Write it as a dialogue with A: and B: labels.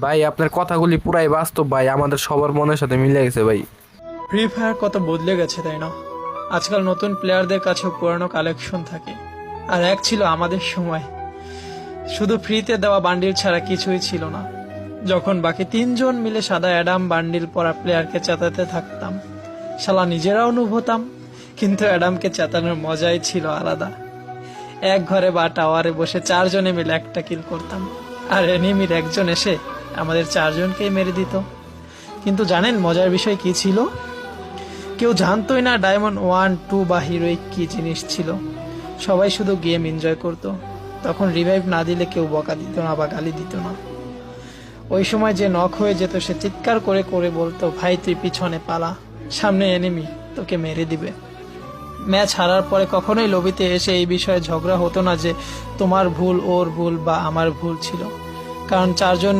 A: ভাই, আপনার কথাগুলি পুরাই বাস্তব, ভাই। আমাদের সবার মনের সাথে মিলে গেছে, ভাই।
B: ফ্রি ফায়ার কত বদলে গেছে, তাই না? আজকাল নতুন প্লেয়ারদের কাছেও পুরানো কালেকশন থাকে। আর এক ছিল আমাদের সময়। শুধু ফ্রিতে দেওয়া বান্ডিল ছাড়া কিছুই ছিল না। যখন বাকি তিনজন মিলে সাদা অ্যাডাম বান্ডিল পরা প্লেয়ারকে চেতাতে থাকতাম, শালা নিজেরাও অনুভ হতাম কিন্তু অ্যাডামকে চেতানোর মজাই ছিল আলাদা। এক ঘরে বা টাওয়ারে বসে চারজনে মিলে একটা কিল করতাম। আর এনিমির একজন এসে আমাদের চারজনকেই মেরে দিত। কিন্তু জানেন মজার বিষয় কি ছিল? কেউ জানতোই না ডায়মন্ড ওয়ান, টু বা হিরোইক কি জিনিস ছিল। সবাই শুধু গেম এনজয় করত। তখন রিভাইভ না দিলে কেউ বকা দিত না বা গালি দিত না। ওই সময় যে নখ হয়ে যেত, সে চিৎকার করে করে বলতো, ভাই, তুই পিছনে পালা। সামনে এনিমি তোকে মেরে দিবে। ম্যাচ হারার পরে কখনোই লবিতে এসে এই বিষয়ে ঝগড়া হতো না যে, তোমার ভুল, ওর ভুল বা আমার ভুল ছিল। কারণ চারজন